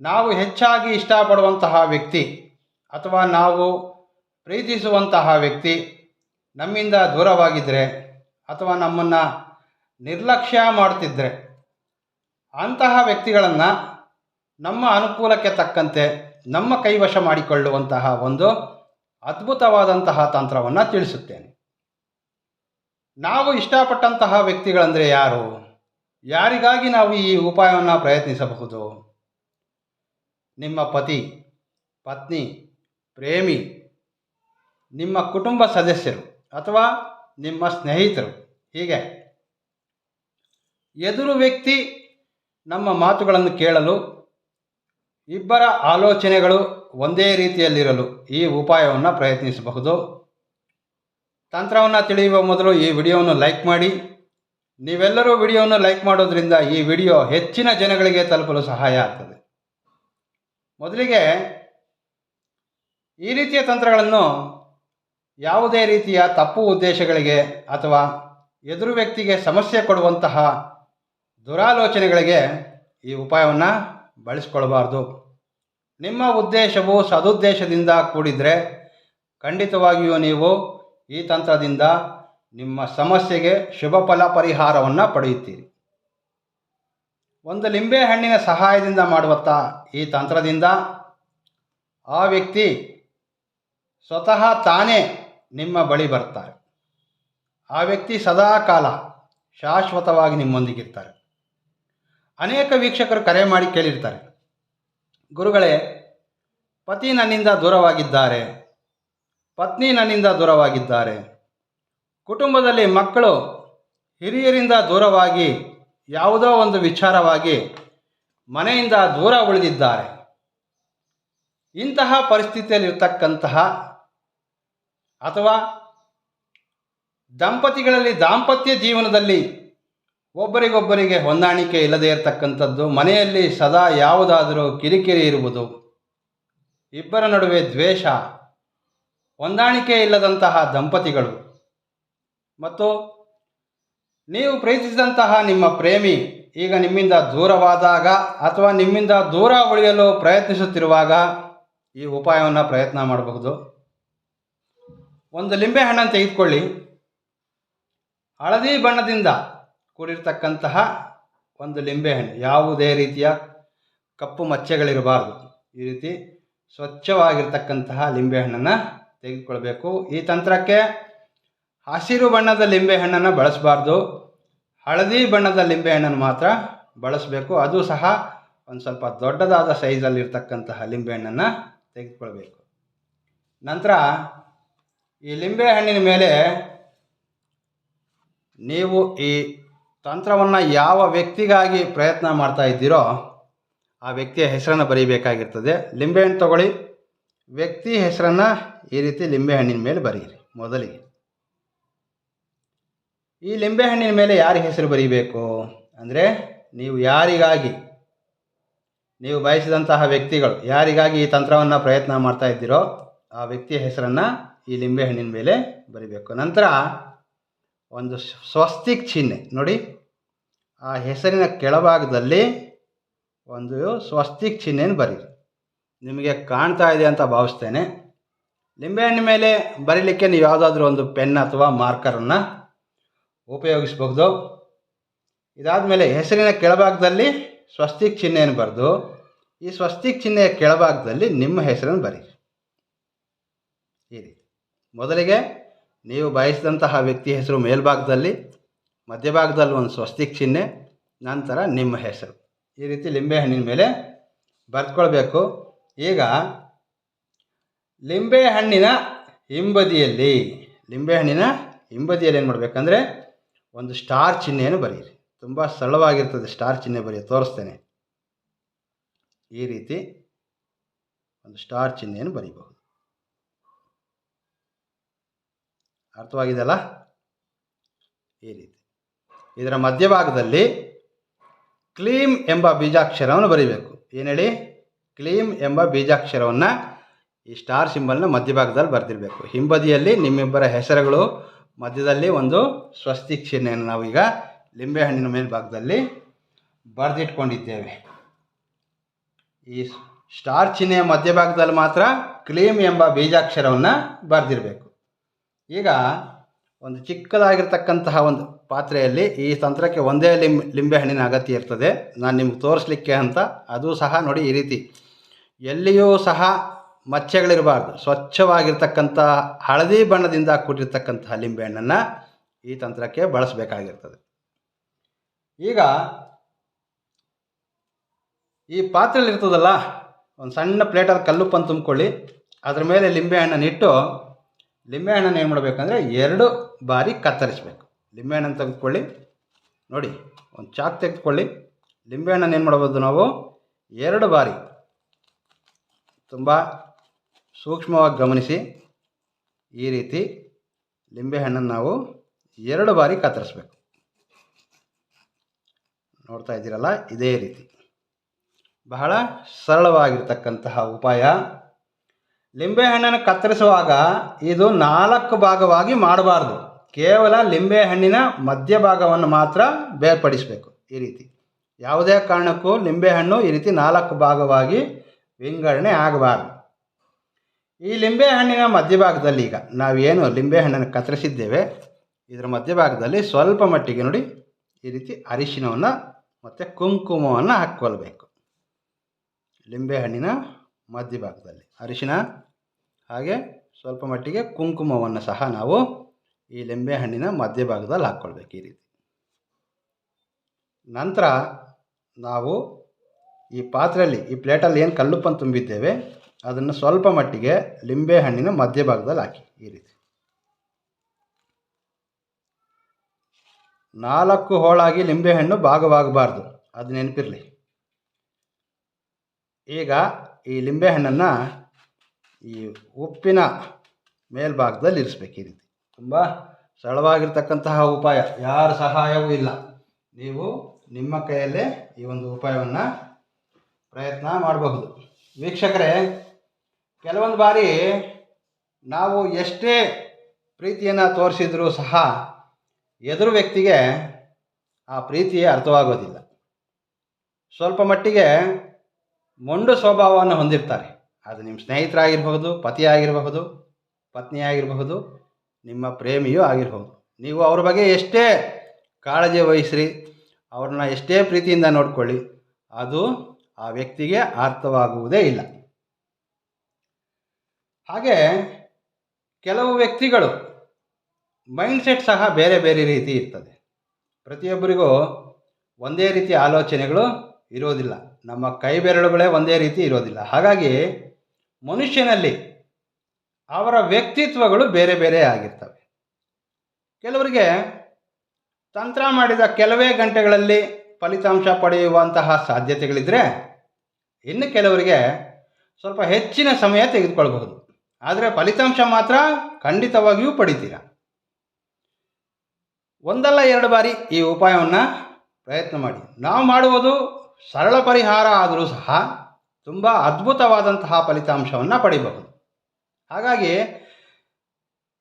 ನಾವು ಹೆಚ್ಚಾಗಿ ಇಷ್ಟಪಡುವಂತಹ ವ್ಯಕ್ತಿ ಅಥವಾ ನಾವು ಪ್ರೀತಿಸುವಂತಹ ವ್ಯಕ್ತಿ ನಮ್ಮಿಂದ ದೂರವಾಗಿದ್ದರೆ ಅಥವಾ ನಮ್ಮನ್ನು ನಿರ್ಲಕ್ಷ್ಯ ಮಾಡ್ತಿದ್ದರೆ ಅಂತಹ ವ್ಯಕ್ತಿಗಳನ್ನು ನಮ್ಮ ಅನುಕೂಲಕ್ಕೆ ತಕ್ಕಂತೆ ನಮ್ಮ ಕೈವಶ ಮಾಡಿಕೊಳ್ಳುವಂತಹ ಒಂದು ಅದ್ಭುತವಾದಂತಹ ತಂತ್ರವನ್ನು ತಿಳಿಸುತ್ತೇನೆ. ನಾವು ಇಷ್ಟಪಟ್ಟಂತಹ ವ್ಯಕ್ತಿಗಳಂದರೆ ಯಾರು? ಯಾರಿಗಾಗಿ ನಾವು ಈ ಉಪಾಯವನ್ನು ಪ್ರಯತ್ನಿಸಬಹುದು? ನಿಮ್ಮ ಪತಿ, ಪತ್ನಿ, ಪ್ರೇಮಿ, ನಿಮ್ಮ ಕುಟುಂಬ ಸದಸ್ಯರು ಅಥವಾ ನಿಮ್ಮ ಸ್ನೇಹಿತರು, ಹೀಗೆ. ಎದುರು ವ್ಯಕ್ತಿ ನಮ್ಮ ಮಾತುಗಳನ್ನು ಕೇಳಲು, ಇಬ್ಬರ ಆಲೋಚನೆಗಳು ಒಂದೇ ರೀತಿಯಲ್ಲಿರಲು ಈ ಉಪಾಯವನ್ನು ಪ್ರಯತ್ನಿಸಬಹುದು. ತಂತ್ರವನ್ನು ತಿಳಿಯುವ ಮೊದಲು ಈ ವಿಡಿಯೋವನ್ನು ಲೈಕ್ ಮಾಡಿ. ನೀವೆಲ್ಲರೂ ವಿಡಿಯೋವನ್ನು ಲೈಕ್ ಮಾಡೋದ್ರಿಂದ ಈ ವಿಡಿಯೋ ಹೆಚ್ಚಿನ ಜನಗಳಿಗೆ ತಲುಪಲು ಸಹಾಯ ಆಗ್ತದೆ. ಮೊದಲಿಗೆ ಈ ರೀತಿಯ ತಂತ್ರಗಳನ್ನು ಯಾವುದೇ ರೀತಿಯ ತಪ್ಪು ಉದ್ದೇಶಗಳಿಗೆ ಅಥವಾ ಎದುರು ವ್ಯಕ್ತಿಗೆ ಸಮಸ್ಯೆ ಕೊಡುವಂತಹ ದುರಾಲೋಚನೆಗಳಿಗೆ ಈ ಉಪಾಯವನ್ನು ಬಳಸ್ಕೊಳ್ಬಾರ್ದು ನಿಮ್ಮ ಉದ್ದೇಶವು ಸದುದ್ದೇಶದಿಂದ ಕೂಡಿದರೆ ಖಂಡಿತವಾಗಿಯೂ ನೀವು ಈ ತಂತ್ರದಿಂದ ನಿಮ್ಮ ಸಮಸ್ಯೆಗೆ ಶುಭ ಫಲ ಪರಿಹಾರವನ್ನು ಪಡೆಯುತ್ತೀರಿ. ಒಂದು ಲಿಂಬೆ ಹಣ್ಣಿನ ಸಹಾಯದಿಂದ ಮಾಡುವತ್ತ ಈ ತಂತ್ರದಿಂದ ಆ ವ್ಯಕ್ತಿ ಸ್ವತಃ ತಾನೇ ನಿಮ್ಮ ಬಳಿ ಬರ್ತಾರೆ. ಆ ವ್ಯಕ್ತಿ ಸದಾ ಕಾಲ ಶಾಶ್ವತವಾಗಿ ನಿಮ್ಮೊಂದಿಗಿರ್ತಾರೆ. ಅನೇಕ ವೀಕ್ಷಕರು ಕರೆ ಮಾಡಿ ಕೇಳಿರ್ತಾರೆ. ಗುರುಗಳೇ, ಪತಿ ನನ್ನಿಂದ ದೂರವಾಗಿದ್ದಾರೆ. ಪತ್ನಿ ನನ್ನಿಂದ ದೂರವಾಗಿದ್ದಾರೆ. ಕುಟುಂಬದಲ್ಲಿ ಮಕ್ಕಳು ಹಿರಿಯರಿಂದ ದೂರವಾಗಿ ಯಾವುದೋ ಒಂದು ವಿಚಾರವಾಗಿ ಮನೆಯಿಂದ ದೂರ ಉಳಿದಿದ್ದಾರೆ. ಇಂತಹ ಪರಿಸ್ಥಿತಿಯಲ್ಲಿರ್ತಕ್ಕಂತಹ ಅಥವಾ ದಂಪತಿಗಳಲ್ಲಿ ದಾಂಪತ್ಯ ಜೀವನದಲ್ಲಿ ಒಬ್ಬರಿಗೊಬ್ಬರಿಗೆ ಹೊಂದಾಣಿಕೆ ಇಲ್ಲದೇ ಇರತಕ್ಕಂಥದ್ದು, ಮನೆಯಲ್ಲಿ ಸದಾ ಯಾವುದಾದರೂ ಕಿರಿಕಿರಿ ಇರುವುದು, ಇಬ್ಬರ ನಡುವೆ ದ್ವೇಷ, ಹೊಂದಾಣಿಕೆ ಇಲ್ಲದಂತಹ ದಂಪತಿಗಳು ಮತ್ತು ನೀವು ಪ್ರೀತಿಸಿದಂತಹ ನಿಮ್ಮ ಪ್ರೇಮಿ ಈಗ ನಿಮ್ಮಿಂದ ದೂರವಾದಾಗ ಅಥವಾ ನಿಮ್ಮಿಂದ ದೂರ ಉಳಿಯಲು ಪ್ರಯತ್ನಿಸುತ್ತಿರುವಾಗ ಈ ಉಪಾಯವನ್ನು ಪ್ರಯತ್ನ ಮಾಡಬಹುದು. ಒಂದು ಲಿಂಬೆ ಹಣ್ಣನ್ನು ತೆಗೆದುಕೊಳ್ಳಿ. ಹಳದಿ ಬಣ್ಣದಿಂದ ಕೂಡಿರ್ತಕ್ಕಂತಹ ಒಂದು ಲಿಂಬೆಹಣ್ಣು ಯಾವುದೇ ರೀತಿಯ ಕಪ್ಪು ಮಚ್ಚೆಗಳಿರಬಾರ್ದು. ಈ ರೀತಿ ಸ್ವಚ್ಛವಾಗಿರ್ತಕ್ಕಂತಹ ಲಿಂಬೆಹಣ್ಣನ್ನು ತೆಗೆದುಕೊಳ್ಬೇಕು. ಈ ತಂತ್ರಕ್ಕೆ ಹಸಿರು ಬಣ್ಣದ ಲಿಂಬೆಹಣ್ಣನ್ನು ಬಳಸಬಾರ್ದು. ಹಳದಿ ಬಣ್ಣದ ಲಿಂಬೆಹಣ್ಣನ್ನು ಮಾತ್ರ ಬಳಸಬೇಕು. ಅದು ಸಹ ಒಂದು ಸ್ವಲ್ಪ ದೊಡ್ಡದಾದ ಸೈಜಲ್ಲಿರ್ತಕ್ಕಂತಹ ಲಿಂಬೆಹಣ್ಣನ್ನು ತೆಗೆದುಕೊಳ್ಬೇಕು. ನಂತರ ಈ ಲಿಂಬೆಹಣ್ಣಿನ ಮೇಲೆ ನೀವು ಈ ತಂತ್ರವನ್ನು ಯಾವ ವ್ಯಕ್ತಿಗಾಗಿ ಪ್ರಯತ್ನ ಮಾಡ್ತಾ ಇದ್ದೀರೋ ಆ ವ್ಯಕ್ತಿಯ ಹೆಸರನ್ನು ಬರೀಬೇಕಾಗಿರ್ತದೆ. ಲಿಂಬೆಹಣ್ಣು ತಗೊಳ್ಳಿ. ವ್ಯಕ್ತಿ ಹೆಸರನ್ನು ಈ ರೀತಿ ಲಿಂಬೆಹಣ್ಣಿನ ಮೇಲೆ ಬರೀರಿ ಮೊದಲಿಗೆ. ಈ ಲಿಂಬೆಹಣ್ಣಿನ ಮೇಲೆ ಯಾರ ಹೆಸರು ಬರೀಬೇಕು? ಅಂದರೆ ನೀವು ಯಾರಿಗಾಗಿ? ನೀವು ಬಯಸಿದಂತಹ ವ್ಯಕ್ತಿಗಳು ಯಾರಿಗಾಗಿ ಈ ತಂತ್ರವನ್ನು ಪ್ರಯತ್ನ ಮಾಡ್ತಾ ಇದ್ದೀರೋ ಆ ವ್ಯಕ್ತಿಯ ಹೆಸರನ್ನು ಈ ಲಿಂಬೆಹಣ್ಣಿನ ಮೇಲೆ ಬರಿಬೇಕು. ನಂತರ ಒಂದು ಸ್ವಸ್ತಿಕ್ ಚಿಹ್ನೆ ನೋಡಿ. ಆ ಹೆಸರಿನ ಕೆಳಭಾಗದಲ್ಲಿ ಒಂದು ಸ್ವಸ್ತಿಕ್ ಚಿಹ್ನೆಯನ್ನು ಬರೀರಿ. ನಿಮಗೆ ಕಾಣ್ತಾ ಇದೆ ಅಂತ ಭಾವಿಸ್ತೇನೆ. ಲಿಂಬೆಹಣ್ಣಿನ ಮೇಲೆ ಬರೀಲಿಕ್ಕೆ ನೀವು ಯಾವುದಾದ್ರೂ ಒಂದು ಪೆನ್ ಅಥವಾ ಮಾರ್ಕರನ್ನು ಉಪಯೋಗಿಸಬಹುದು. ಇದಾದ ಮೇಲೆ ಹೆಸರಿನ ಕೆಳಭಾಗದಲ್ಲಿ ಸ್ವಸ್ತಿಕ್ ಚಿಹ್ನೆಯನ್ನು ಬರೆದು, ಈ ಸ್ವಸ್ತಿಕ್ ಚಿಹ್ನೆಯ ಕೆಳಭಾಗದಲ್ಲಿ ನಿಮ್ಮ ಹೆಸರನ್ನು ಬರೀರಿ ಈ ರೀತಿ. ಮೊದಲಿಗೆ ನೀವು ಬಯಸಿದಂತಹ ವ್ಯಕ್ತಿ ಹೆಸರು ಮೇಲ್ಭಾಗದಲ್ಲಿ, ಮಧ್ಯಭಾಗದಲ್ಲಿ ಒಂದು ಸ್ವಸ್ತಿಕ್ ಚಿಹ್ನೆ, ನಂತರ ನಿಮ್ಮ ಹೆಸರು. ಈ ರೀತಿ ಲಿಂಬೆಹಣ್ಣಿನ ಮೇಲೆ ಬರೆದುಕೊಳ್ಬೇಕು. ಈಗ ಲಿಂಬೆಹಣ್ಣಿನ ಹಿಂಬದಿಯಲ್ಲಿ ಲಿಂಬೆಹಣ್ಣಿನ ಹಿಂಬದಿಯಲ್ಲಿ ಏನು ಮಾಡಬೇಕಂದ್ರೆ ಒಂದು ಸ್ಟಾರ್ ಚಿಹ್ನೆಯನ್ನು ಬರೆಯಿರಿ. ತುಂಬ ಸರಳವಾಗಿರ್ತದೆ ಸ್ಟಾರ್ ಚಿಹ್ನೆ ಬರೆಯ, ತೋರಿಸ್ತೇನೆ. ಈ ರೀತಿ ಒಂದು ಸ್ಟಾರ್ ಚಿಹ್ನೆಯನ್ನು ಬರೀಬಹುದು. ಅರ್ಥವಾಗಿದೆಯಲ್ಲ? ಈ ರೀತಿ. ಇದರ ಮಧ್ಯಭಾಗದಲ್ಲಿ ಕ್ಲೀಮ್ ಎಂಬ ಬೀಜಾಕ್ಷರವನ್ನು ಬರೀಬೇಕು. ಏನು ಹೇಳಿ ಕ್ಲೀಮ್ ಎಂಬ ಬೀಜಾಕ್ಷರವನ್ನು ಈ ಸ್ಟಾರ್ ಸಿಂಬಲ್ನ ಮಧ್ಯಭಾಗದಲ್ಲಿ ಬರೆದಿರಬೇಕು. ಹಿಂಬದಿಯಲ್ಲಿ ನಿಮ್ಮಿಬ್ಬರ ಹೆಸರುಗಳು ಮಧ್ಯದಲ್ಲಿ ಒಂದು ಸ್ವಸ್ತಿ ಚಿಹ್ನೆಯನ್ನು ನಾವೀಗ ಲಿಂಬೆಹಣ್ಣಿನ ಮೇಲ್ಭಾಗದಲ್ಲಿ ಬರೆದಿಟ್ಕೊಂಡಿದ್ದೇವೆ. ಈ ಸ್ಟಾರ್ ಚಿಹ್ನೆಯ ಮಧ್ಯಭಾಗದಲ್ಲಿ ಮಾತ್ರ ಕ್ಲೀಮ್ ಎಂಬ ಬೀಜಾಕ್ಷರವನ್ನು ಬರೆದಿರಬೇಕು. ಈಗ ಒಂದು ಚಿಕ್ಕದಾಗಿರ್ತಕ್ಕಂತಹ ಒಂದು ಪಾತ್ರೆಯಲ್ಲಿ ಈ ತಂತ್ರಕ್ಕೆ ಒಂದೇ ಲಿಂ ಲಿಂಬೆಹಣ್ಣಿನ ಅಗತ್ಯ ಇರ್ತದೆ. ನಾನು ನಿಮ್ಗೆ ತೋರಿಸ್ಲಿಕ್ಕೆ ಅಂತ, ಅದು ಸಹ ನೋಡಿ ಈ ರೀತಿ. ಎಲ್ಲಿಯೂ ಸಹ ಮಚ್ಚೆಗಳಿರಬಾರ್ದು. ಸ್ವಚ್ಛವಾಗಿರ್ತಕ್ಕಂಥ ಹಳದಿ ಬಣ್ಣದಿಂದ ಕೂಡಿರ್ತಕ್ಕಂತಹ ಲಿಂಬೆಹಣ್ಣನ್ನು ಈ ತಂತ್ರಕ್ಕೆ ಬಳಸಬೇಕಾಗಿರ್ತದೆ. ಈಗ ಈ ಪಾತ್ರೆಯಲ್ಲಿ ಇರ್ತದಲ್ಲ, ಒಂದು ಸಣ್ಣ ಪ್ಲೇಟಲ್ಲಿ ಕಲ್ಲುಪ್ಪನ್ನು ತುಂಬಿಕೊಳ್ಳಿ. ಅದ್ರ ಮೇಲೆ ಲಿಂಬೆಹಣ್ಣನ್ನು ಇಟ್ಟು ಲಿಂಬೆಹಣ್ಣನ್ನು ಏನು ಮಾಡಬೇಕಂದ್ರೆ ಎರಡು ಬಾರಿ ಕತ್ತರಿಸಬೇಕು. ಲಿಂಬೆಹಣ್ಣನ್ನು ತೆಗೆದುಕೊಳ್ಳಿ. ನೋಡಿ, ಒಂದು ಚಾಕ್ ತೆಗೆದುಕೊಳ್ಳಿ. ಲಿಂಬೆಹಣ್ಣನ್ನು ಏನು ಮಾಡ್ಬೋದು ನಾವು? ಎರಡು ಬಾರಿ ತುಂಬ ಸೂಕ್ಷ್ಮವಾಗಿ ಗಮನಿಸಿ. ಈ ರೀತಿ ಲಿಂಬೆಹಣ್ಣನ್ನು ನಾವು ಎರಡು ಬಾರಿ ಕತ್ತರಿಸ್ಬೇಕು. ನೋಡ್ತಾ ಇದ್ದೀರಲ್ಲ, ಇದೇ ರೀತಿ. ಬಹಳ ಸರಳವಾಗಿರ್ತಕ್ಕಂತಹ ಉಪಾಯ. ಲಿಂಬೆಹಣ್ಣನ್ನು ಕತ್ತರಿಸುವಾಗ ಇದು ನಾಲ್ಕು ಭಾಗವಾಗಿ ಮಾಡಬಾರ್ದು. ಕೇವಲ ಲಿಂಬೆಹಣ್ಣಿನ ಮಧ್ಯಭಾಗವನ್ನು ಮಾತ್ರ ಬೇರ್ಪಡಿಸಬೇಕು ಈ ರೀತಿ. ಯಾವುದೇ ಕಾರಣಕ್ಕೂ ಲಿಂಬೆಹಣ್ಣು ಈ ರೀತಿ ನಾಲ್ಕು ಭಾಗವಾಗಿ ವಿಂಗಡಣೆ ಆಗಬಾರ್ದು. ಈ ಲಿಂಬೆ ಲಿಂಬೆಹಣ್ಣಿನ ಮಧ್ಯಭಾಗದಲ್ಲಿ ಈಗ ನಾವೇನು ಲಿಂಬೆಹಣ್ಣನ್ನು ಕತ್ತರಿಸಿದ್ದೇವೆ, ಇದರ ಮಧ್ಯಭಾಗದಲ್ಲಿ ಸ್ವಲ್ಪ ಮಟ್ಟಿಗೆ ನೋಡಿ ಈ ರೀತಿ ಅರಿಶಿನವನ್ನು ಮತ್ತು ಕುಂಕುಮವನ್ನು ಹಾಕ್ಕೊಳ್ಬೇಕು. ಲಿಂಬೆಹಣ್ಣಿನ ಮಧ್ಯಭಾಗದಲ್ಲಿ ಅರಿಶಿನ ಹಾಗೆ ಸ್ವಲ್ಪ ಮಟ್ಟಿಗೆ ಕುಂಕುಮವನ್ನು ಸಹ ನಾವು ಈ ಲಿಂಬೆ ಲಿಂಬೆಹಣ್ಣಿನ ಮಧ್ಯಭಾಗದಲ್ಲಿ ಹಾಕ್ಕೊಳ್ಬೇಕು ಈ ರೀತಿ. ನಂತರ ನಾವು ಈ ಪಾತ್ರೆಯಲ್ಲಿ, ಈ ಪ್ಲೇಟಲ್ಲಿ ಏನು ಕಲ್ಲುಪ್ಪನ್ನು ತುಂಬಿದ್ದೇವೆ ಅದನ್ನು ಸ್ವಲ್ಪ ಮಟ್ಟಿಗೆ ಲಿಂಬೆಹಣ್ಣಿನ ಮಧ್ಯಭಾಗದಲ್ಲಿ ಹಾಕಿ ಈ ರೀತಿ. ನಾಲ್ಕು ಹೋಳಾಗಿ ಲಿಂಬೆಹಣ್ಣು ಭಾಗವಾಗಬಾರ್ದು. ಅದು ನೆನಪಿರಲಿ. ಈಗ ಈ ಲಿಂಬೆಹಣ್ಣನ್ನು ಈ ಉಪ್ಪಿನ ಮೇಲ್ಭಾಗದಲ್ಲಿ ಇರಿಸ್ಬೇಕು ಈ ರೀತಿ. ತುಂಬ ಸರಳವಾಗಿರ್ತಕ್ಕಂತಹ ಉಪಾಯ. ಯಾರ ಸಹಾಯವೂ ಇಲ್ಲ. ನೀವು ನಿಮ್ಮ ಕೈಯಲ್ಲೇ ಈ ಒಂದು ಉಪಾಯವನ್ನು ಪ್ರಯತ್ನ ಮಾಡಬಹುದು. ವೀಕ್ಷಕರೇ ಕೆಲವೊಂದು ಬಾರಿ ನಾವು ಎಷ್ಟೇ ಪ್ರೀತಿಯನ್ನು ತೋರಿಸಿದರೂ ಸಹ ಎದುರು ವ್ಯಕ್ತಿಗೆ ಆ ಪ್ರೀತಿಯೇ ಅರ್ಥವಾಗೋದಿಲ್ಲ. ಸ್ವಲ್ಪ ಮಟ್ಟಿಗೆ ಮೊಂಡು ಸ್ವಭಾವವನ್ನು ಹೊಂದಿರ್ತಾರೆ. ಅದು ನಿಮ್ಮ ಸ್ನೇಹಿತರಾಗಿರಬಹುದು, ಪತಿಯಾಗಿರಬಹುದು, ಪತ್ನಿಯಾಗಿರಬಹುದು, ನಿಮ್ಮ ಪ್ರೇಮಿಯೂ ಆಗಿರಬಹುದು. ನೀವು ಅವ್ರ ಬಗ್ಗೆ ಎಷ್ಟೇ ಕಾಳಜಿ ವಹಿಸ್ರಿ, ಅವ್ರನ್ನ ಎಷ್ಟೇ ಪ್ರೀತಿಯಿಂದ ನೋಡ್ಕೊಳ್ಳಿ, ಅದು ಆ ವ್ಯಕ್ತಿಗೆ ಅರ್ಥವಾಗುವುದೇ ಇಲ್ಲ. ಹಾಗೆ ಕೆಲವು ವ್ಯಕ್ತಿಗಳು ಮೈಂಡ್ಸೆಟ್ ಸಹ ಬೇರೆ ಬೇರೆ ರೀತಿ ಇರ್ತದೆ. ಪ್ರತಿಯೊಬ್ಬರಿಗೂ ಒಂದೇ ರೀತಿಯ ಆಲೋಚನೆಗಳು ಇರೋದಿಲ್ಲ. ನಮ್ಮ ಕೈ ಬೆರಳುಗಳೇ ಒಂದೇ ರೀತಿ ಇರೋದಿಲ್ಲ. ಹಾಗಾಗಿ ಮನುಷ್ಯನಲ್ಲಿ ಅವರ ವ್ಯಕ್ತಿತ್ವಗಳು ಬೇರೆ ಬೇರೆ ಆಗಿರ್ತವೆ. ಕೆಲವರಿಗೆ ತಂತ್ರ ಮಾಡಿದ ಕೆಲವೇ ಗಂಟೆಗಳಲ್ಲಿ ಫಲಿತಾಂಶ ಪಡೆಯುವಂತಹ ಸಾಧ್ಯತೆಗಳಿದ್ದರೆ ಇನ್ನು ಕೆಲವರಿಗೆ ಸ್ವಲ್ಪ ಹೆಚ್ಚಿನ ಸಮಯ ತೆಗೆದುಕೊಳ್ಬಹುದು. ಆದರೆ ಫಲಿತಾಂಶ ಮಾತ್ರ ಖಂಡಿತವಾಗಿಯೂ ಪಡಿತೀರ. ಒಂದಲ್ಲ ಎರಡು ಬಾರಿ ಈ ಉಪಾಯವನ್ನು ಪ್ರಯತ್ನ ಮಾಡಿ. ನಾವು ಮಾಡುವುದು ಸರಳ ಪರಿಹಾರ ಆದರೂ ಸಹ ತುಂಬ ಅದ್ಭುತವಾದಂತಹ ಫಲಿತಾಂಶವನ್ನು ಪಡಿಬಹುದು. ಹಾಗಾಗಿ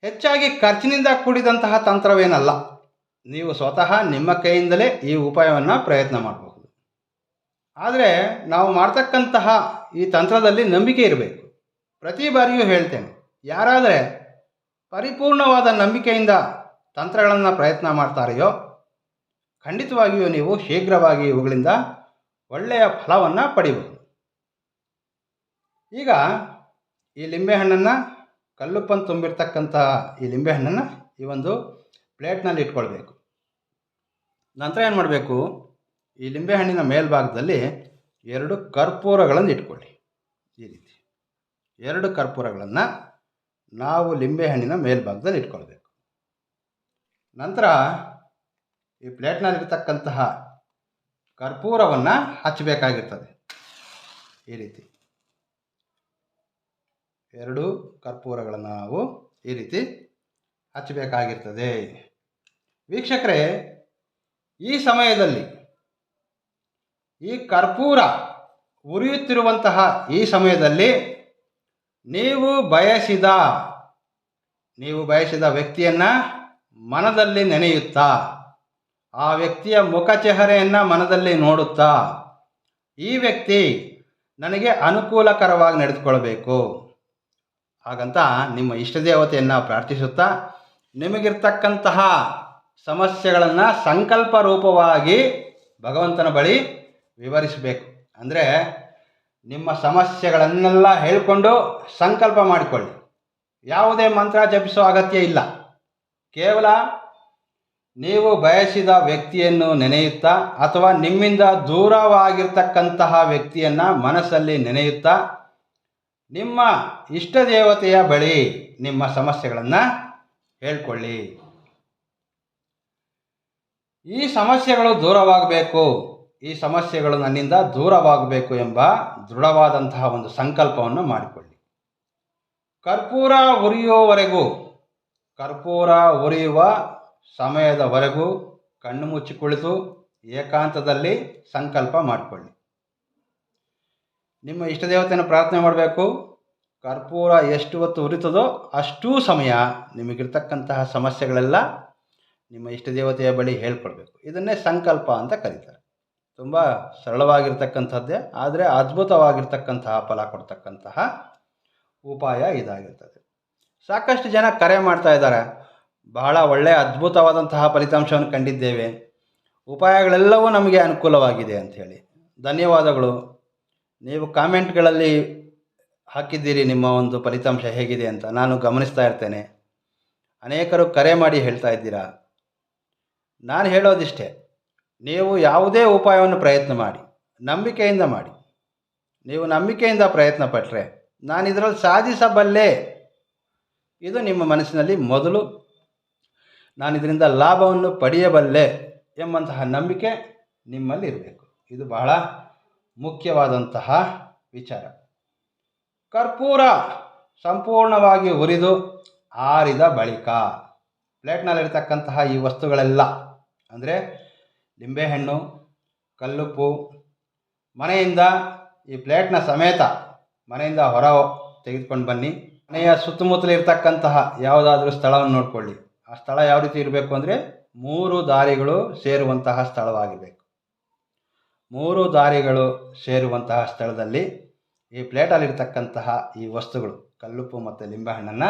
ಹೆಚ್ಚಾಗಿ ಖರ್ಚಿನಿಂದ ಕೂಡಿದಂತಹ ತಂತ್ರವೇನಲ್ಲ, ನೀವು ಸ್ವತಃ ನಿಮ್ಮ ಕೈಯಿಂದಲೇ ಈ ಉಪಾಯವನ್ನು ಪ್ರಯತ್ನ ಮಾಡಬಹುದು. ಆದರೆ ನಾವು ಮಾಡ್ತಕ್ಕಂತಹ ಈ ತಂತ್ರದಲ್ಲಿ ನಂಬಿಕೆ ಇರಬೇಕು. ಪ್ರತಿ ಬಾರಿಯೂ ಹೇಳ್ತೇನೆ, ಯಾರಾದರೆ ಪರಿಪೂರ್ಣವಾದ ನಂಬಿಕೆಯಿಂದ ತಂತ್ರಗಳನ್ನು ಪ್ರಯತ್ನ ಮಾಡ್ತಾರೆಯೋ, ಖಂಡಿತವಾಗಿಯೂ ನೀವು ಶೀಘ್ರವಾಗಿ ಇವುಗಳಿಂದ ಒಳ್ಳೆಯ ಫಲವನ್ನು ಪಡಿಬಹುದು. ಈಗ ಈ ಲಿಂಬೆಹಣ್ಣನ್ನು ಕಲ್ಲುಪ್ಪನ್ನು ತುಂಬಿರ್ತಕ್ಕಂತಹ ಈ ಲಿಂಬೆಹಣ್ಣನ್ನು ಈ ಒಂದು ಪ್ಲೇಟ್ನಲ್ಲಿ ಇಟ್ಕೊಳ್ಬೇಕು. ನಂತರ ಏನು ಮಾಡಬೇಕು, ಈ ಲಿಂಬೆಹಣ್ಣಿನ ಮೇಲ್ಭಾಗದಲ್ಲಿ ಎರಡು ಕರ್ಪೂರಗಳನ್ನು ಇಟ್ಕೊಳ್ಳಿ. ಈ ರೀತಿ. ಎರಡು ಕರ್ಪೂರಗಳನ್ನು ನಾವು ಲಿಂಬೆಹಣ್ಣಿನ ಮೇಲ್ಭಾಗದಲ್ಲಿ ಇಟ್ಕೊಳ್ಬೇಕು. ನಂತರ ಈ ಪ್ಲೇಟ್ನಲ್ಲಿರ್ತಕ್ಕಂತಹ ಕರ್ಪೂರವನ್ನು ಹಚ್ಚಬೇಕಾಗಿರ್ತದೆ ಈ ರೀತಿ. ಎರಡು ಕರ್ಪೂರಗಳನ್ನು ನಾವು ಈ ರೀತಿ ಹಚ್ಚಬೇಕಾಗಿರ್ತದೆ ವೀಕ್ಷಕರೇ, ಈ ಸಮಯದಲ್ಲಿ ಈ ಕರ್ಪೂರ ಉರಿಯುತ್ತಿರುವಂತಹ ಈ ಸಮಯದಲ್ಲಿ ನೀವು ಬಯಸಿದ ನೀವು ಬಯಸಿದ ವ್ಯಕ್ತಿಯನ್ನು ಮನದಲ್ಲಿ ನೆನೆಯುತ್ತಾ, ಆ ವ್ಯಕ್ತಿಯ ಮುಖ ಚೆಹರೆಯನ್ನು ಮನದಲ್ಲಿ ನೋಡುತ್ತಾ, ಈ ವ್ಯಕ್ತಿ ನನಗೆ ಅನುಕೂಲಕರವಾಗಿ ನಡೆದುಕೊಳ್ಬೇಕು. ಹಾಗಂತ ನಿಮ್ಮ ಇಷ್ಟ ದೇವತೆಯನ್ನು ಪ್ರಾರ್ಥಿಸುತ್ತಾ, ನಿಮಗಿರ್ತಕ್ಕಂತಹ ಸಮಸ್ಯೆಗಳನ್ನು ಸಂಕಲ್ಪ ರೂಪವಾಗಿ ಭಗವಂತನ ಬಳಿ ವಿವರಿಸಬೇಕು. ಅಂದರೆ ನಿಮ್ಮ ಸಮಸ್ಯೆಗಳನ್ನೆಲ್ಲ ಹೇಳಿಕೊಂಡು ಸಂಕಲ್ಪ ಮಾಡಿಕೊಳ್ಳಿ. ಯಾವುದೇ ಮಂತ್ರ ಜಪಿಸೋ ಅಗತ್ಯ ಇಲ್ಲ. ಕೇವಲ ನೀವು ಬಯಸಿದ ವ್ಯಕ್ತಿಯನ್ನು ನೆನೆಯುತ್ತಾ ಅಥವಾ ನಿಮ್ಮಿಂದ ದೂರವಾಗಿರ್ತಕ್ಕಂತಹ ವ್ಯಕ್ತಿಯನ್ನು ಮನಸ್ಸಲ್ಲಿ ನೆನೆಯುತ್ತಾ ನಿಮ್ಮ ಇಷ್ಟ ದೇವತೆಯ ಬಳಿ ನಿಮ್ಮ ಸಮಸ್ಯೆಗಳನ್ನು ಹೇಳ್ಕೊಳ್ಳಿ. ಈ ಸಮಸ್ಯೆಗಳು ದೂರವಾಗಬೇಕು. ಈ ಸಮಸ್ಯೆಗಳು ನನ್ನಿಂದ ದೂರವಾಗಬೇಕು ಎಂಬ ದೃಢವಾದಂತಹ ಒಂದು ಸಂಕಲ್ಪವನ್ನು ಮಾಡಿಕೊಳ್ಳಿ. ಕರ್ಪೂರ ಉರಿಯುವವರೆಗೂ, ಕರ್ಪೂರ ಉರಿಯುವ ಸಮಯದವರೆಗೂ ಕಣ್ಣು ಮುಚ್ಚಿ ಕುಳಿತು ಏಕಾಂತದಲ್ಲಿ ಸಂಕಲ್ಪ ಮಾಡಿಕೊಳ್ಳಿ. ನಿಮ್ಮ ಇಷ್ಟ ದೇವತೆಯನ್ನು ಪ್ರಾರ್ಥನೆ ಮಾಡಬೇಕು. ಕರ್ಪೂರ ಎಷ್ಟು ಹೊತ್ತು ಉರಿತದೋ ಅಷ್ಟೂ ಸಮಯ ನಿಮಗಿರ್ತಕ್ಕಂತಹ ಸಮಸ್ಯೆಗಳೆಲ್ಲ ನಿಮ್ಮ ಇಷ್ಟ ದೇವತೆಯ ಬಳಿ ಹೇಳ್ಕೊಳ್ಬೇಕು ಇದನ್ನೇ ಸಂಕಲ್ಪ ಅಂತ ಕರೀತಾರೆ. ತುಂಬ ಸರಳವಾಗಿರ್ತಕ್ಕಂಥದ್ದೇ, ಆದರೆ ಅದ್ಭುತವಾಗಿರ್ತಕ್ಕಂತಹ ಫಲ ಕೊಡ್ತಕ್ಕಂತಹ ಉಪಾಯ ಇದಾಗಿರ್ತದೆ. ಸಾಕಷ್ಟು ಜನ ಕರೆ ಮಾಡ್ತಾ ಇದ್ದಾರೆ. ಬಹಳ ಒಳ್ಳೆಯ ಅದ್ಭುತವಾದಂತಹ ಫಲಿತಾಂಶವನ್ನು ಕಂಡಿದ್ದೇವೆ. ಉಪಾಯಗಳೆಲ್ಲವೂ ನಮಗೆ ಅನುಕೂಲವಾಗಿದೆ ಅಂಥೇಳಿ ಧನ್ಯವಾದಗಳು. ನೀವು ಕಾಮೆಂಟ್ಗಳಲ್ಲಿ ಹಾಕಿದ್ದೀರಿ ನಿಮ್ಮ ಒಂದು ಫಲಿತಾಂಶ ಹೇಗಿದೆ ಅಂತ. ನಾನು ಗಮನಿಸ್ತಾ ಇರ್ತೇನೆ. ಅನೇಕರು ಕರೆ ಮಾಡಿ ಹೇಳ್ತಾ ಇದ್ದೀರಾ? ನಾನು ಹೇಳೋದಿಷ್ಟೇ. ನೀವು ಯಾವುದೇ ಉಪಾಯವನ್ನು ಪ್ರಯತ್ನ ಮಾಡಿ, ನಂಬಿಕೆಯಿಂದ ಮಾಡಿ. ನೀವು ನಂಬಿಕೆಯಿಂದ ಪ್ರಯತ್ನ ಪಟ್ಟರೆ ನಾನು ಇದರಲ್ಲಿ ಸಾಧಿಸಬಲ್ಲೆ. ಇದು ನಿಮ್ಮ ಮನಸ್ಸಿನಲ್ಲಿ ಮೊದಲು. ನಾನು ಇದರಿಂದ ಲಾಭವನ್ನು ಪಡೆಯಬಲ್ಲೆ ಎಂಬಂತಹ ನಂಬಿಕೆ ನಿಮ್ಮಲ್ಲಿ ಇರಬೇಕು. ಇದು ಬಹಳ ಮುಖ್ಯವಾದಂತಹ ವಿಚಾರ. ಕರ್ಪೂರ ಸಂಪೂರ್ಣವಾಗಿ ಉರಿದು ಆರಿದ ಬಳಿಕ, ಪ್ಲೇಟ್ನಲ್ಲಿರ್ತಕ್ಕಂತಹ ಈ ವಸ್ತುಗಳೆಲ್ಲ, ಅಂದರೆ ಲಿಂಬೆಹಣ್ಣು, ಕಲ್ಲುಪ್ಪು, ಮನೆಯಿಂದ ಈ ಪ್ಲೇಟ್ನ ಸಮೇತ ಮನೆಯಿಂದ ಹೊರ ತೆಗೆದುಕೊಂಡು ಬನ್ನಿ. ಮನೆಯ ಸುತ್ತಮುತ್ತಲಿರ್ತಕ್ಕಂತಹ ಯಾವುದಾದ್ರೂ ಸ್ಥಳವನ್ನು ನೋಡಿಕೊಳ್ಳಿ. ಆ ಸ್ಥಳ ಯಾವ ರೀತಿ ಇರಬೇಕು ಅಂದರೆ ಮೂರು ದಾರಿಗಳು ಸೇರುವಂತಹ ಸ್ಥಳವಾಗಿರಬೇಕು. ಮೂರು ದಾರಿಗಳು ಸೇರುವಂತಹ ಸ್ಥಳದಲ್ಲಿ ಈ ಪ್ಲೇಟಲ್ಲಿರ್ತಕ್ಕಂತಹ ಈ ವಸ್ತುಗಳು, ಕಲ್ಲುಪ್ಪು ಮತ್ತು ಲಿಂಬೆಹಣ್ಣನ್ನು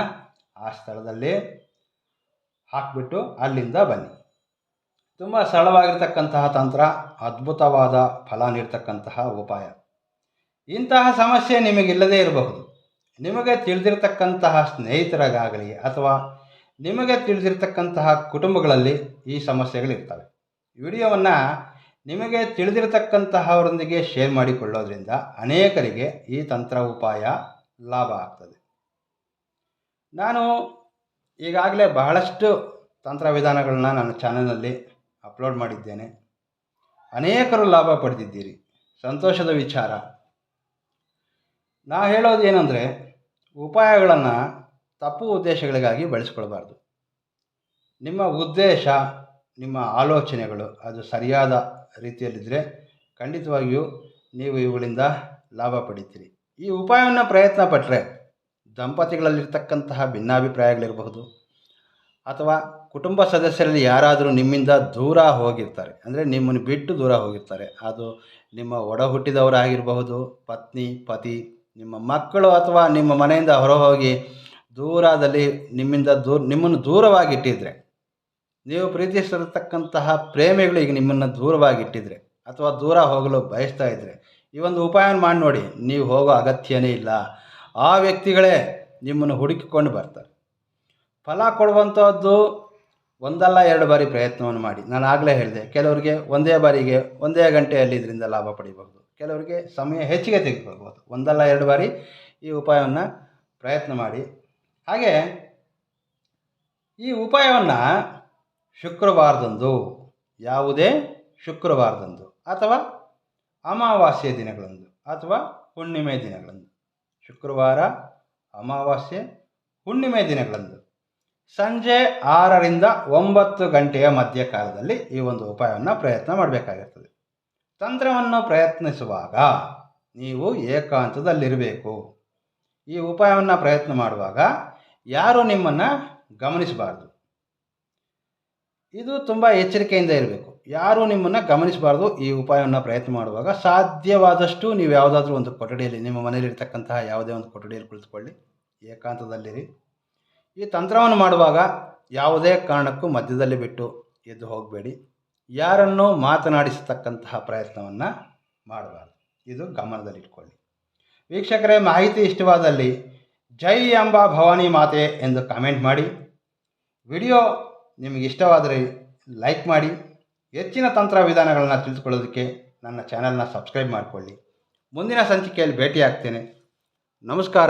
ಆ ಸ್ಥಳದಲ್ಲಿ ಹಾಕಿಬಿಟ್ಟು ಅಲ್ಲಿಂದ ಬನ್ನಿ. ತುಂಬ ಸರಳವಾಗಿರ್ತಕ್ಕಂತಹ ತಂತ್ರ, ಅದ್ಭುತವಾದ ಫಲ ನೀಡ್ತಕ್ಕಂತಹ ಉಪಾಯ. ಇಂತಹ ಸಮಸ್ಯೆ ನಿಮಗಿಲ್ಲದೇ ಇರಬಹುದು. ನಿಮಗೆ ತಿಳಿದಿರ್ತಕ್ಕಂತಹ ಸ್ನೇಹಿತರಿಗಾಗಲಿ ಅಥವಾ ನಿಮಗೆ ತಿಳಿದಿರ್ತಕ್ಕಂತಹ ಕುಟುಂಬಗಳಲ್ಲಿ ಈ ಸಮಸ್ಯೆಗಳಿರ್ತವೆ. ವಿಡಿಯೋವನ್ನು ನಿಮಗೆ ತಿಳಿದಿರತಕ್ಕಂತಹವರೊಂದಿಗೆ ಶೇರ್ ಮಾಡಿಕೊಳ್ಳೋದ್ರಿಂದ ಅನೇಕರಿಗೆ ಈ ತಂತ್ರ ಉಪಾಯ ಲಾಭ ಆಗ್ತದೆ. ನಾನು ಈಗಾಗಲೇ ಬಹಳಷ್ಟು ತಂತ್ರ ವಿಧಾನಗಳನ್ನ ನನ್ನ ಚಾನಲ್ನಲ್ಲಿ ಅಪ್ಲೋಡ್ ಮಾಡಿದ್ದೇನೆ. ಅನೇಕರು ಲಾಭ ಪಡೆದಿದ್ದೀರಿ. ಸಂತೋಷದ ವಿಚಾರ. ನಾ ಹೇಳೋದು ಏನಂದರೆ, ಉಪಾಯಗಳನ್ನು ತಪ್ಪು ಉದ್ದೇಶಗಳಿಗಾಗಿ ಬಳಸ್ಕೊಳ್ಬಾರ್ದು. ನಿಮ್ಮ ಉದ್ದೇಶ, ನಿಮ್ಮ ಆಲೋಚನೆಗಳು ಅದು ಸರಿಯಾದ ರೀತಿಯಲ್ಲಿದ್ದರೆ ಖಂಡಿತವಾಗಿಯೂ ನೀವು ಇವುಗಳಿಂದ ಲಾಭ ಪಡಿತೀರಿ. ಈ ಉಪಾಯವನ್ನು ಪ್ರಯತ್ನ ಪಟ್ಟರೆ ದಂಪತಿಗಳಲ್ಲಿರ್ತಕ್ಕಂತಹ ಭಿನ್ನಾಭಿಪ್ರಾಯಗಳಿರಬಹುದು ಅಥವಾ ಕುಟುಂಬ ಸದಸ್ಯರಲ್ಲಿ ಯಾರಾದರೂ ನಿಮ್ಮಿಂದ ದೂರ ಹೋಗಿರ್ತಾರೆ, ಅಂದರೆ ನಿಮ್ಮನ್ನು ಬಿಟ್ಟು ದೂರ ಹೋಗಿರ್ತಾರೆ, ಅದು ನಿಮ್ಮ ಒಡ ಹುಟ್ಟಿದವರಾಗಿರಬಹುದು ಪತ್ನಿ, ಪತಿ, ನಿಮ್ಮ ಮಕ್ಕಳು ಅಥವಾ ನಿಮ್ಮ ಮನೆಯಿಂದ ಹೊರ ಹೋಗಿ ದೂರದಲ್ಲಿ ನಿಮ್ಮಿಂದ ದೂರ, ನಿಮ್ಮನ್ನು ದೂರವಾಗಿಟ್ಟಿದ್ರೆ, ನೀವು ಪ್ರೀತಿಸಿರತಕ್ಕಂತಹ ಪ್ರೇಮಿಗಳು ಈಗ ನಿಮ್ಮನ್ನು ದೂರವಾಗಿಟ್ಟಿದ್ರೆ ಅಥವಾ ದೂರ ಹೋಗಲು ಬಯಸ್ತಾ ಇದ್ದರೆ ಈ ಒಂದು ಉಪಾಯವನ್ನು ಮಾಡಿ ನೋಡಿ, ನೀವು ಹೋಗೋ ಅಗತ್ಯನೇ ಇಲ್ಲ. ಆ ವ್ಯಕ್ತಿಗಳೇ ನಿಮ್ಮನ್ನು ಹುಡುಕಿಕೊಂಡು ಬರ್ತಾರೆ. ಫಲ ಕೊಡುವಂಥದ್ದು ಒಂದಲ್ಲ ಎರಡು ಬಾರಿ ಪ್ರಯತ್ನವನ್ನು ಮಾಡಿ. ನಾನು ಆಗಲೇ ಹೇಳಿದೆ, ಕೆಲವರಿಗೆ ಒಂದೇ ಬಾರಿಗೆ ಒಂದೇ ಗಂಟೆಯಲ್ಲಿ ಇದರಿಂದ ಲಾಭ ಪಡಿಬಹುದು. ಕೆಲವರಿಗೆ ಸಮಯ ಹೆಚ್ಚಿಗೆ ತೆಗೆದುಕೊಳ್ಬೋದು ಒಂದಲ್ಲ ಎರಡು ಬಾರಿ ಈ ಉಪಾಯವನ್ನು ಪ್ರಯತ್ನ ಮಾಡಿ. ಹಾಗೆ ಈ ಉಪಾಯವನ್ನು ಶುಕ್ರವಾರದಂದು, ಯಾವುದೇ ಶುಕ್ರವಾರದಂದು ಅಥವಾ ಅಮಾವಾಸ್ಯೆ ದಿನಗಳಂದು ಅಥವಾ ಹುಣ್ಣಿಮೆ ದಿನಗಳಂದು, ಶುಕ್ರವಾರ, ಅಮಾವಾಸ್ಯೆ, ಹುಣ್ಣಿಮೆ ದಿನಗಳಂದು ಸಂಜೆ ಆರರಿಂದ ಒಂಬತ್ತು ಗಂಟೆಯ ಮಧ್ಯಕಾಲದಲ್ಲಿ ಈ ಒಂದು ಉಪಾಯವನ್ನು ಪ್ರಯತ್ನ ಮಾಡಬೇಕಾಗಿರ್ತದೆ. ತಂತ್ರವನ್ನು ಪ್ರಯತ್ನಿಸುವಾಗ ನೀವು ಏಕಾಂತದಲ್ಲಿರಬೇಕು. ಈ ಉಪಾಯವನ್ನು ಪ್ರಯತ್ನ ಮಾಡುವಾಗ ಯಾರು ನಿಮ್ಮನ್ನು ಗಮನಿಸಬಾರ್ದು? ಇದು ತುಂಬ ಎಚ್ಚರಿಕೆಯಿಂದ ಇರಬೇಕು. ಯಾರೂ ನಿಮ್ಮನ್ನು ಗಮನಿಸಬಾರ್ದು? ಈ ಉಪಾಯವನ್ನು ಪ್ರಯತ್ನ ಮಾಡುವಾಗ ಸಾಧ್ಯವಾದಷ್ಟು ನೀವು ಯಾವುದಾದ್ರೂ ಒಂದು ಕೊಠಡಿಯಲ್ಲಿ ನಿಮ್ಮ ಮನೆಯಲ್ಲಿರ್ತಕ್ಕಂತಹ ಯಾವುದೇ ಒಂದು ಕೊಠಡಿಯಲ್ಲಿ ಕುಳಿತುಕೊಳ್ಳಿ. ಏಕಾಂತದಲ್ಲಿರಿ. ಈ ತಂತ್ರವನ್ನು ಮಾಡುವಾಗ ಯಾವುದೇ ಕಾರಣಕ್ಕೂ ಮಧ್ಯದಲ್ಲಿ ಬಿಟ್ಟು ಎದ್ದು ಹೋಗಬೇಡಿ. ಯಾರನ್ನೂ ಮಾತನಾಡಿಸತಕ್ಕಂತಹ ಪ್ರಯತ್ನವನ್ನು ಮಾಡಬಾರ್ದು. ಇದು ಗಮನದಲ್ಲಿಟ್ಕೊಳ್ಳಿ. ವೀಕ್ಷಕರೇ, ಮಾಹಿತಿ ಇಷ್ಟವಾದಲ್ಲಿ ಜೈ ಎಂಬ ಭವಾನಿ ಮಾತೆ ಎಂದು ಕಾಮೆಂಟ್ ಮಾಡಿ. ವಿಡಿಯೋ ನಿಮಗೆ ಇಷ್ಟವಾದರೆ ಲೈಕ್ ಮಾಡಿ. ಹೆಚ್ಚಿನ ತಂತ್ರ ವಿಧಾನಗಳನ್ನು ತಿಳಿದುಕೊಳ್ಳೋದಕ್ಕೆ ನನ್ನ ಚಾನೆಲ್ನ ಸಬ್ಸ್ಕ್ರೈಬ್ ಮಾಡಿಕೊಳ್ಳಿ. ಮುಂದಿನ ಸಂಚಿಕೆಯಲ್ಲಿ ಭೇಟಿ ಆಗ್ತೇನೆ ನಮಸ್ಕಾರ.